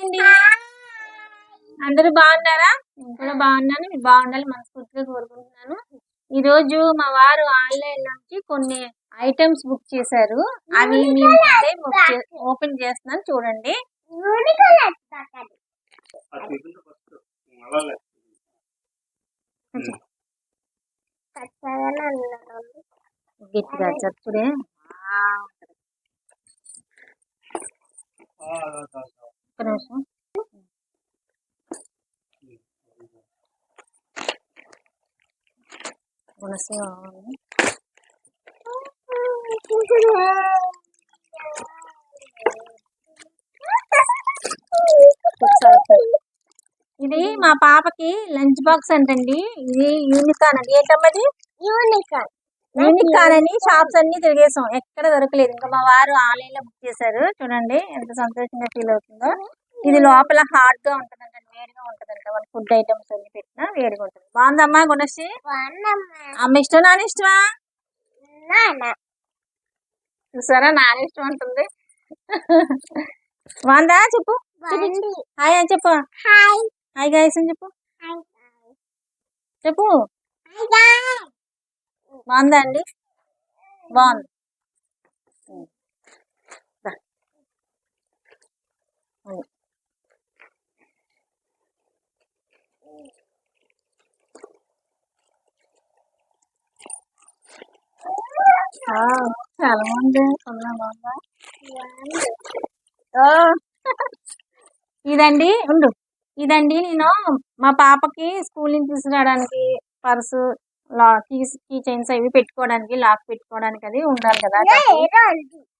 అండి అందరూ బాగున్నారా? నేను కూడా బాగున్నాను. మీరు బాగుండాలి మనస్ఫూర్తిగా కోరుకుంటున్నాను. ఈ రోజు మా వారు ఆన్లైన్ నుంచి కొన్ని ఐటమ్స్ బుక్ చేశారు. అవి మేము ముందే బుక్ చే- ఓపెన్ చేస్తున్నాను. చూడండి. గట్టిగా చెప్పుడే. ఒక్క నిమిషం. గుణసి కావాలి. ఇది మా పాపకి లంచ్ బాక్స్ అంటండి. ఇది యూనికాన్ అండి ఏంటమ్మది యూనికాన్ అని షాప్స్ అన్ని తిరిగేసాం. ఎక్కడ దొరకలేదు. ఇంకా మా వారు ఆన్లైన్లో బుక్ చేశారు. చూడండి ఎంత సంతోషంగా ఫీల్ అవుతుందో. ఇది లోపల హాట్గా ఉంటుందంట వేడిగా ఉంటుందంట. మన ఫుడ్ ఐటమ్స్ అన్ని పెట్టినా వేడిగా ఉంటుంది. బాగుందమ్మా గుణశ్రీ? అమ్మ ఇష్టం నాన్న ఇష్టమా? చూసారా? నాన్న ఇష్టం అంటుంది. బాగుందా? చెప్పు. హాయ్ అని చెప్పు. హాయ్. గాయస్ అని చెప్పు. చెప్పు. బాగుందా అండి? బాగుంది. చాలా బాగుంది. చాలా బాగుందా? ఇదండి. ఉండు. ఇదండి నేను మా పాపకి స్కూల్ నుంచి తీసుకురావడానికి పర్సు లా కీస్ కీ చైన్స్ అవి పెట్టుకోవడానికి లాక్ పెట్టుకోవడానికి అది ఉండాలి కదా.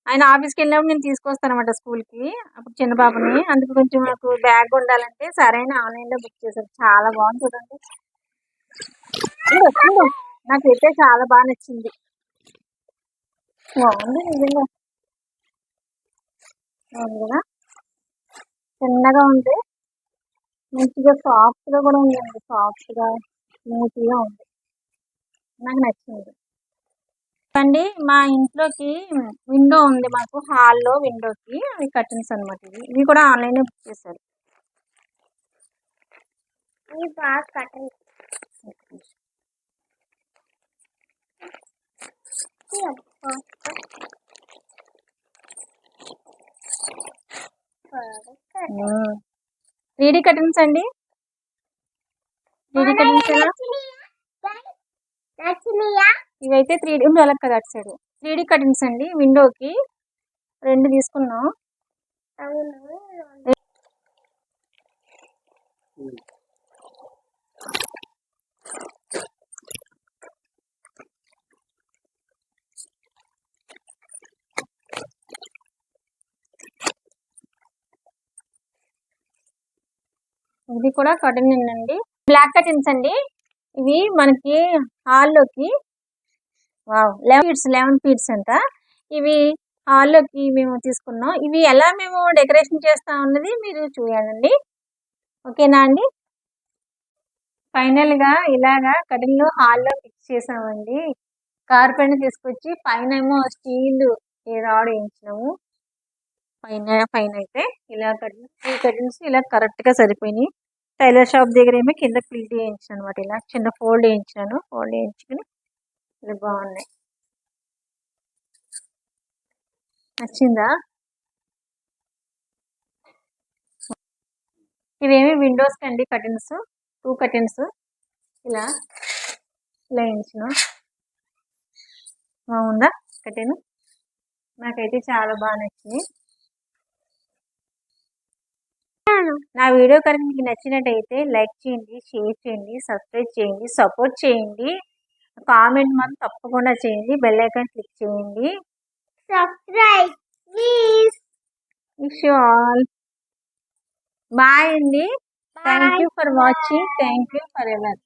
ఆయన ఆఫీస్కి వెళ్ళినప్పుడు నేను తీసుకొస్తాను అనమాట స్కూల్కి అప్పుడు చిన్న పాపని. అందుకు కొంచెం నాకు బ్యాగ్ ఉండాలంటే సరైన ఆన్లైన్లో బుక్ చేశారు. చాలా బాగుంది చూడండి. నాకైతే చాలా బాగా నచ్చింది. బాగుంది నిజంగా. కదా? చిన్నగా ఉంది. మంచిగా సాఫ్ట్గా కూడా ఉందండి. సాఫ్ట్గా స్మూత్గా ఉంది. నాకు నచ్చింది అండి మా ఇంట్లోకి విండో ఉంది మాకు హాల్లో విండోకి అవి కర్టన్స్ అన్నమాట ఇవి. ఇవి కూడా ఆన్లైన్ బుక్ చేశారు. త్రీ డీ కర్టన్స్ అండి? త్రీ డీ కర్టన్స్ ఇవైతే త్రీ డీ అలా కదా అటు సైడ్ త్రీ డీ కటింగ్స్ అండి విండోకి రెండు తీసుకున్నాం. ఇది కూడా కటింగ్ అండి. బ్లాక్ కటింగ్స్ అండి. ఇవి మనకి హాల్లోకి wow eleven feets eleven feets అంట. ఇవి హాల్లోకి మేము తీసుకున్నాం. ఇవి ఎలా మేము డెకరేషన్ చేస్తాం అన్నది మీరు చూడండి. ఓకేనా అండి? ఫైనల్గా ఇలాగా కటింగ్ హాల్లో ఫిక్స్ చేసామండి. కార్పెంట్ తీసుకొచ్చి పైన ఏమో స్టీల్ రాడ్ వేయించినాము. పైన పైన అయితే ఇలా కటింగ్ ఈ కటింగ్స్ ఇలా కరెక్ట్గా సరిపోయినాయి. టైలర్ షాప్ దగ్గర ఏమో కింద ప్లిట్ వేయించాను అనమాట ఇలా చిన్న ఫోల్డ్ వేయించాను ఫోల్డ్ వేయించుకుని ఇలా బాగున్నాయి. నచ్చిందా? ఇవేమి విండోస్ కండి కర్టెన్స్ టూ కర్టెన్స్ ఇలా ఇలా వేయించిన బాగుందా కర్టెన్ నాకైతే చాలా బాగా నచ్చింది. నా వీడియో కనుక మీకు నచ్చినట్టయితే లైక్ చేయండి షేర్ చేయండి సబ్స్క్రైబ్ చేయండి సపోర్ట్ చేయండి. కామెంట్ మాత్రం తప్పకుండా చేయండి. బెల్ ఐకాన్ క్లిక్ చేయండి. Subscribe please. Wish you all bye అండి. Thank you for watching thank you for ever